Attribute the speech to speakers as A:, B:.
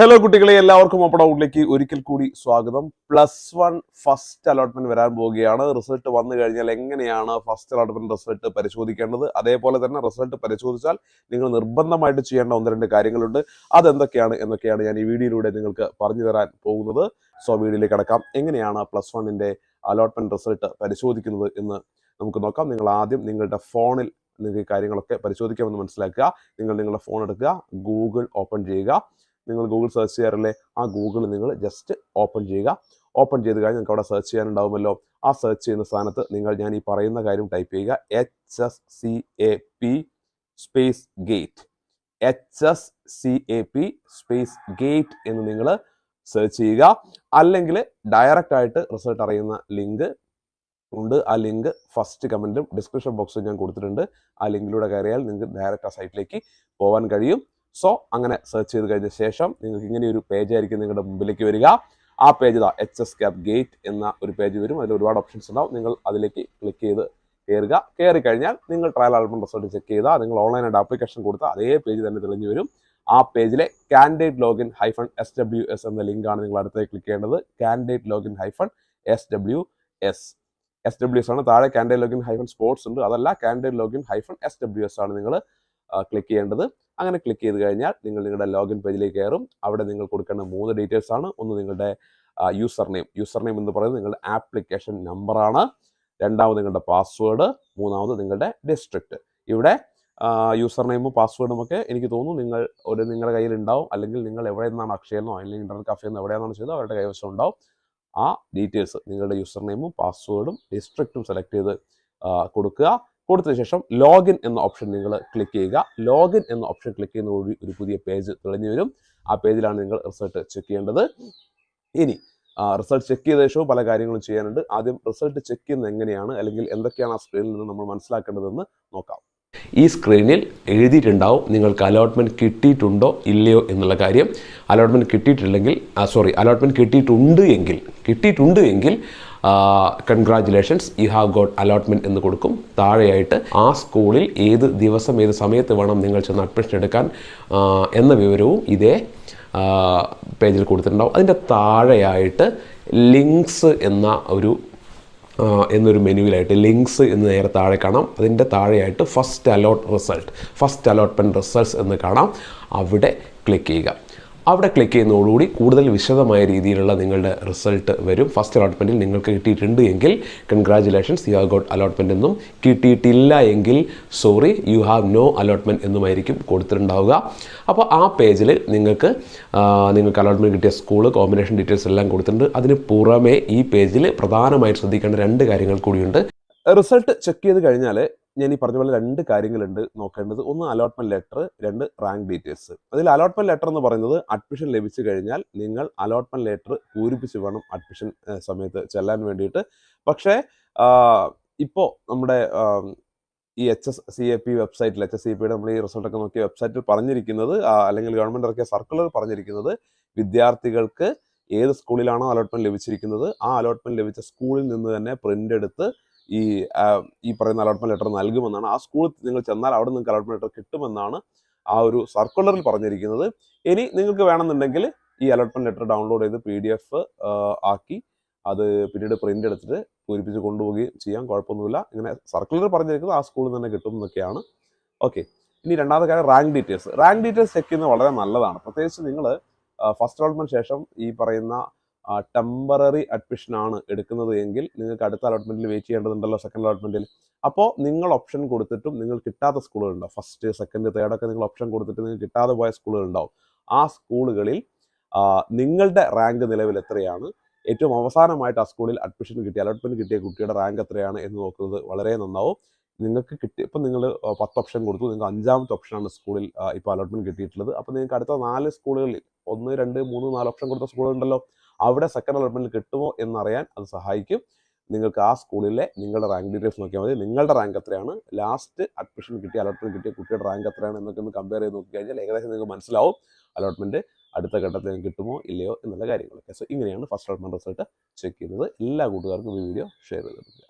A: Hello കുട്ടികളെ. എല്ലാവർക്കും ഒപ്പട ഔട്ടിലേക്ക് ഒരിക്കൽ കൂടി സ്വാഗതം. പ്ലസ് വൺ ഫസ്റ്റ് അലോട്ട്മെന്റ് വരാൻ പോവുകയാണ്. റിസൾട്ട് വന്നു കഴിഞ്ഞാൽ എങ്ങനെയാണ് ഫസ്റ്റ് അലോട്ട്മെന്റ് റിസൾട്ട് പരിശോധിക്കേണ്ടത്? അതേപോലെ തന്നെ റിസൾട്ട് പരിശോധിച്ചാൽ നിങ്ങൾ നിർബന്ധമായിട്ട് ചെയ്യേണ്ട ഒന്ന് രണ്ട് കാര്യങ്ങളുണ്ട്. അതെന്തൊക്കെയാണ് എന്നൊക്കെയാണ് ഞാൻ ഈ വീഡിയോയിലൂടെ നിങ്ങൾക്ക് പറഞ്ഞു തരാൻ പോകുന്നത്. സോ വീഡിയോയിലേക്ക് കടക്കാം. എങ്ങനെയാണ് പ്ലസ് വണ്ണിന്റെ അലോട്ട്മെന്റ് റിസൾട്ട് പരിശോധിക്കുന്നത് എന്ന് നമുക്ക് നോക്കാം. നിങ്ങൾ ആദ്യം നിങ്ങളുടെ ഫോണിൽ നിങ്ങൾക്ക് കാര്യങ്ങളൊക്കെ പരിശോധിക്കാമെന്ന് മനസ്സിലാക്കുക. നിങ്ങൾ നിങ്ങളുടെ ഫോൺ എടുക്കുക. ഗൂഗിൾ ഓപ്പൺ ചെയ്യുക. നിങ്ങൾ ഗൂഗിൾ സെർച്ച് ചെയ്യാറില്ലേ? ആ ഗൂഗിൾ നിങ്ങൾ ജസ്റ്റ് ഓപ്പൺ ചെയ്യുക. ഓപ്പൺ ചെയ്ത് കഴിഞ്ഞാൽ നിങ്ങൾക്ക് അവിടെ സെർച്ച് ചെയ്യാനുണ്ടാവുമല്ലോ. ആ സെർച്ച് ചെയ്യുന്ന സ്ഥാനത്ത് നിങ്ങൾ ഞാൻ ഈ പറയുന്ന കാര്യം ടൈപ്പ് ചെയ്യുക. H S C A P space gate H S C A P space gate എന്ന് നിങ്ങൾ സെർച്ച് ചെയ്യുക. അല്ലെങ്കിൽ ഡയറക്റ്റ് ആയിട്ട് റിസൾട്ട് അറിയുന്ന ലിങ്ക് ഉണ്ട്. ആ ലിങ്ക് ഫസ്റ്റ് കമന്റും ഡിസ്ക്രിപ്ഷൻ ബോക്സും ഞാൻ കൊടുത്തിട്ടുണ്ട്. ആ ലിങ്കിലൂടെ കയറിയാൽ നിങ്ങൾക്ക് ഡയറക്റ്റ് ആ സൈറ്റിലേക്ക് പോകാൻ കഴിയും. സോ അങ്ങനെ സെർച്ച് ചെയ്ത് കഴിഞ്ഞ ശേഷം നിങ്ങൾക്ക് ഇങ്ങനെ ഒരു പേജ് ആയിരിക്കും നിങ്ങളുടെ മുമ്പിലേക്ക് വരിക. ആ പേജ് ഇതാ എച്ച് എസ് ക്യാപ് ഗേറ്റ് എന്ന ഒരു പേജ് വരും. അതിൽ ഒരുപാട് ഓപ്ഷൻസ് ഉണ്ടാവും. നിങ്ങൾ അതിലേക്ക് ക്ലിക്ക് ചെയ്ത് കയറുക കയറി കഴിഞ്ഞാൽ നിങ്ങൾ ട്രയൽ ആൽബം റിസൾട്ട് ചെക്ക് ചെയ്താൽ നിങ്ങൾ ഓൺലൈനായിട്ട് ആപ്ലിക്കേഷൻ കൊടുത്ത അതേ പേജ് തന്നെ തെളിഞ്ഞു വരും. ആ പേജിലെ candidate login hyphen S W S എന്ന ലിങ്കാണ് നിങ്ങൾ അടുത്തേക്ക് ക്ലിക്ക് ചെയ്യേണ്ടത്. Candidate login hyphen S W S S W S ആണ്. താഴെ കാൻഡിഡേറ്റ് ലോഗിൻ ഹൈഫൺ സ്പോർട്സ് ഉണ്ട്. അതല്ല candidate login hyphen S W S ആണ് നിങ്ങൾ ക്ലിക്ക് ചെയ്യേണ്ടത്. അങ്ങനെ ക്ലിക്ക് ചെയ്ത് കഴിഞ്ഞാൽ നിങ്ങൾ നിങ്ങളുടെ ലോഗിൻ പേജിലേക്ക് കയറും. അവിടെ നിങ്ങൾ കൊടുക്കേണ്ട മൂന്ന് ഡീറ്റെയിൽസ് ആണ്. ഒന്ന് നിങ്ങളുടെ യൂസർ നെയിം യൂസർ നെയിം എന്ന് പറയുന്നത് നിങ്ങളുടെ ആപ്ലിക്കേഷൻ നമ്പറാണ് രണ്ടാമത് നിങ്ങളുടെ പാസ്വേഡ് മൂന്നാമത് നിങ്ങളുടെ ഡിസ്ട്രിക്റ്റ് ഇവിടെ യൂസർ നെയിമും പാസ്വേഡും ഒക്കെ എനിക്ക് തോന്നുന്നു നിങ്ങൾ ഒരു നിങ്ങളുടെ കയ്യിൽ ഉണ്ടാവും. അല്ലെങ്കിൽ നിങ്ങൾ എവിടെ നിന്നാണ് അക്ഷയെന്നോ അല്ലെങ്കിൽ ഇന്റർനെറ്റ് കഫേ എവിടെയാണോ എവിടെയാണെന്ന് ചെയ്തോ അവരുടെ കൈവശം ഉണ്ടാവും. ആ ഡീറ്റെയിൽസ് നിങ്ങളുടെ യൂസർ നെയിമും പാസ്വേഡും ഡിസ്ട്രിക്റ്റും സെലക്ട് ചെയ്ത് കൊടുക്കുക. കൊടുത്തതിന് ശേഷം ലോഗിൻ എന്ന ഓപ്ഷൻ നിങ്ങൾ ക്ലിക്ക് ചെയ്യുക. ലോഗിൻ എന്ന ഓപ്ഷൻ ക്ലിക്ക് ചെയ്യുന്നതോടുകൂടി ഒരു പുതിയ പേജ് തെളിഞ്ഞു വരും. ആ പേജിലാണ് നിങ്ങൾ റിസൾട്ട് ചെക്ക് ചെയ്യേണ്ടത്. ഇനി റിസൾട്ട് ചെക്ക് ചെയ്ത ശേഷവും പല കാര്യങ്ങളും ചെയ്യാനുണ്ട്. ആദ്യം റിസൾട്ട് ചെക്ക് ചെയ്യുന്നത് എങ്ങനെയാണ്? അല്ലെങ്കിൽ എന്തൊക്കെയാണ് ആ സ്ക്രീനിൽ നിന്ന് നമ്മൾ മനസ്സിലാക്കേണ്ടതെന്ന് നോക്കാം. ഈ സ്ക്രീനിൽ എഴുതിയിട്ടുണ്ടാവും നിങ്ങൾക്ക് അലോട്ട്മെന്റ് കിട്ടിയിട്ടുണ്ടോ ഇല്ലയോ എന്നുള്ള കാര്യം. അലോട്ട്മെന്റ് കിട്ടിയിട്ടില്ലെങ്കിൽ സോറി അലോട്ട്മെന്റ് കിട്ടിയിട്ടുണ്ട് എങ്കിൽ കിട്ടിയിട്ടുണ്ട് എങ്കിൽ congratulations you have got allotment എന്ന് കൊടുക്കും. താഴെയായിട്ട് ആ സ്കൂളിൽ ഏത് ദിവസം ഏത് സമയത്ത് വേണം നിങ്ങൾ ചെന്ന് അഡ്മിഷൻ എടുക്കാൻ എന്ന വിവരവും ഇതേ പേജിൽ കൊടുത്തിട്ടുണ്ടാവും. അതിന്റെ താഴെയായിട്ട് ലിങ്ക്സ് എന്ന ഒരു എന്നൊരു മെനുവിലായിട്ട് ലിങ്ക്സ് എന്ന് നേരെ താഴെ കാണാം. അതിന്റെ താഴെയായിട്ട് first allot result first allotment results എന്ന് കാണാം. അവിടെ ക്ലിക്ക് ചെയ്യുക. അവിടെ ക്ലിക്ക് ചെയ്യുന്നതോടുകൂടി കൂടുതൽ വിശദമായ രീതിയിലുള്ള നിങ്ങളുടെ റിസൾട്ട് വരും. ഫസ്റ്റ് അലോട്ട്മെന്റിൽ നിങ്ങൾക്ക് കിട്ടിയിട്ടുണ്ട് എങ്കിൽ congratulations you have got allotment എന്നും കിട്ടിയിട്ടില്ല എങ്കിൽ sorry you have no allotment എന്നുമായിരിക്കും കൊടുത്തിട്ടുണ്ടാവുക. അപ്പോൾ ആ പേജിൽ നിങ്ങൾക്ക് നിങ്ങൾക്ക് അലോട്ട്മെന്റ് കിട്ടിയ സ്കൂൾ കോമ്പിനേഷൻ ഡീറ്റെയിൽസ് എല്ലാം കൊടുത്തിട്ടുണ്ട്. അതിന് പുറമേ ഈ പേജിൽ പ്രധാനമായിട്ട് ശ്രദ്ധിക്കേണ്ട രണ്ട് കാര്യങ്ങൾ കൂടിയുണ്ട്. റിസൾട്ട് ചെക്ക് ചെയ്ത് കഴിഞ്ഞാൽ ഞാൻ ഈ പറഞ്ഞ പോലെ രണ്ട് കാര്യങ്ങളുണ്ട് നോക്കേണ്ടത്. ഒന്ന് അലോട്ട്മെന്റ് ലെറ്റർ രണ്ട് റാങ്ക് ഡീറ്റെയിൽസ് അതിൽ അലോട്ട്മെന്റ് ലെറ്റർ എന്ന് പറയുന്നത് അഡ്മിഷൻ ലഭിച്ചു കഴിഞ്ഞാൽ നിങ്ങൾ അലോട്ട്മെന്റ് ലെറ്റർ പൂരിപ്പിച്ച് വേണം അഡ്മിഷൻ സമയത്ത് ചെല്ലാൻ വേണ്ടിയിട്ട്. പക്ഷേ ഇപ്പോൾ നമ്മുടെ ഈ H S C A P വെബ്സൈറ്റിൽ എച്ച് എസ് സി പിയുടെ നമ്മൾ ഈ റിസൾട്ടൊക്കെ നോക്കിയ വെബ്സൈറ്റിൽ പറഞ്ഞിരിക്കുന്നത് അല്ലെങ്കിൽ ഗവൺമെന്റ് ഇറക്കിയ സർക്കുലർ പറഞ്ഞിരിക്കുന്നത് വിദ്യാർത്ഥികൾക്ക് ഏത് സ്കൂളിലാണോ അലോട്ട്മെന്റ് ലഭിച്ചിരിക്കുന്നത് ആ അലോട്ട്മെന്റ് ലഭിച്ച സ്കൂളിൽ നിന്ന് തന്നെ പ്രിന്റ് എടുത്ത് ഈ ഈ പറയുന്ന അലോട്ട്മെന്റ് ലെറ്റർ നൽകുമെന്നാണ്. ആ സ്കൂളിൽ നിങ്ങൾ ചെന്നാൽ അവിടെ നിങ്ങൾക്ക് അലോട്ട്മെന്റ് ലെറ്റർ കിട്ടുമെന്നാണ് ആ ഒരു സർക്കുലറിൽ പറഞ്ഞിരിക്കുന്നത്. ഇനി നിങ്ങൾക്ക് വേണമെന്നുണ്ടെങ്കിൽ ഈ അലോട്ട്മെന്റ് ലെറ്റർ ഡൗൺലോഡ് ചെയ്ത് പി ഡി എഫ് ആക്കി അത് പിന്നീട് പ്രിന്റ് എടുത്തിട്ട് പൂരിപ്പിച്ച് കൊണ്ടുപോവുകയും ചെയ്യാം. കുഴപ്പമൊന്നുമില്ല. ഇങ്ങനെ സർക്കുലർ പറഞ്ഞിരിക്കുന്നത് ആ സ്കൂളിൽ തന്നെ കിട്ടും എന്നൊക്കെയാണ്. ഓക്കെ ഇനി രണ്ടാമത്തെ കാര്യം rank details rank details check ചെയ്യുന്നത് വളരെ നല്ലതാണ്. പ്രത്യേകിച്ച് നിങ്ങൾ ഫസ്റ്റ് അലോട്ട്മെന്റ് ശേഷം ഈ പറയുന്ന ടെമ്പററി അഡ്മിഷൻ ആണ് എടുക്കുന്നത് എങ്കിൽ നിങ്ങൾക്ക് അടുത്ത അലോട്ട്മെന്റിൽ വെയിറ്റ് ചെയ്യേണ്ടതുണ്ടല്ലോ സെക്കൻഡ് അലോട്ട്മെന്റിൽ അപ്പോൾ നിങ്ങൾ ഓപ്ഷൻ കൊടുത്തിട്ടും നിങ്ങൾ കിട്ടാത്ത സ്കൂളുകളുണ്ടാവും ഫസ്റ്റ് സെക്കൻഡ് തേർഡ് ഒക്കെ നിങ്ങൾ ഓപ്ഷൻ കൊടുത്തിട്ട് നിങ്ങൾക്ക് കിട്ടാതെ പോയ സ്കൂളുകളുണ്ടാവും ആ സ്കൂളുകളിൽ നിങ്ങളുടെ റാങ്ക് നിലവിൽ എത്രയാണ്? ഏറ്റവും അവസാനമായിട്ട് ആ സ്കൂളിൽ അഡ്മിഷൻ കിട്ടിയ അലോട്ട്മെന്റ് കിട്ടിയ കുട്ടിയുടെ റാങ്ക് എത്രയാണ് എന്ന് നോക്കുന്നത് വളരെ നന്നാവും. നിങ്ങൾക്ക് കിട്ടി ഇപ്പം നിങ്ങൾ പത്ത് ഓപ്ഷൻ കൊടുത്തു. നിങ്ങൾക്ക് അഞ്ചാമത്തെ ഓപ്ഷനാണ് സ്കൂളിൽ ഇപ്പോൾ അലോട്ട്മെന്റ് കിട്ടിയിട്ടുള്ളത്. അപ്പോൾ നിങ്ങൾക്ക് അടുത്ത നാല് സ്കൂളുകളിൽ ഒന്ന് രണ്ട് മൂന്ന് നാല് ഓപ്ഷൻ കൊടുത്ത സ്കൂളുണ്ടല്ലോ അവിടെ സെക്കൻഡ് അലോട്ട്മെന്റിൽ കിട്ടുമോ എന്നറിയാൻ അത് സഹായിക്കും. നിങ്ങൾക്ക് ആ സ്കൂളിലെ നിങ്ങളുടെ റാങ്ക് ഡീറ്റെയിൽസ് നോക്കിയാൽ മതി. നിങ്ങളുടെ റാങ്ക് എത്രയാണ്? ലാസ്റ്റ് അഡ്മിഷൻ കിട്ടിയ അലോട്ട്മെന്റ് കിട്ടിയ കുട്ടിയുടെ റാങ്ക് എത്രയാണ് എന്നൊക്കെ ഒന്ന് കമ്പയർ ചെയ്ത് നോക്കി കഴിഞ്ഞാൽ ഏകദേശം നിങ്ങൾക്ക് മനസ്സിലാവും അലോട്ട്മെന്റ് അടുത്ത ഘട്ടത്തിൽ കിട്ടുമോ ഇല്ലയോ എന്നുള്ള കാര്യങ്ങളൊക്കെ. സോ ഇങ്ങനെയാണ് ഫസ്റ്റ് അലോട്ട്മെന്റ് റിസൾട്ട് ചെക്ക് ചെയ്യുന്നത് എല്ലാ കൂട്ടുകാർക്കും ഈ വീഡിയോ ഷെയർ ചെയ്ത് കൊടുക്കുക.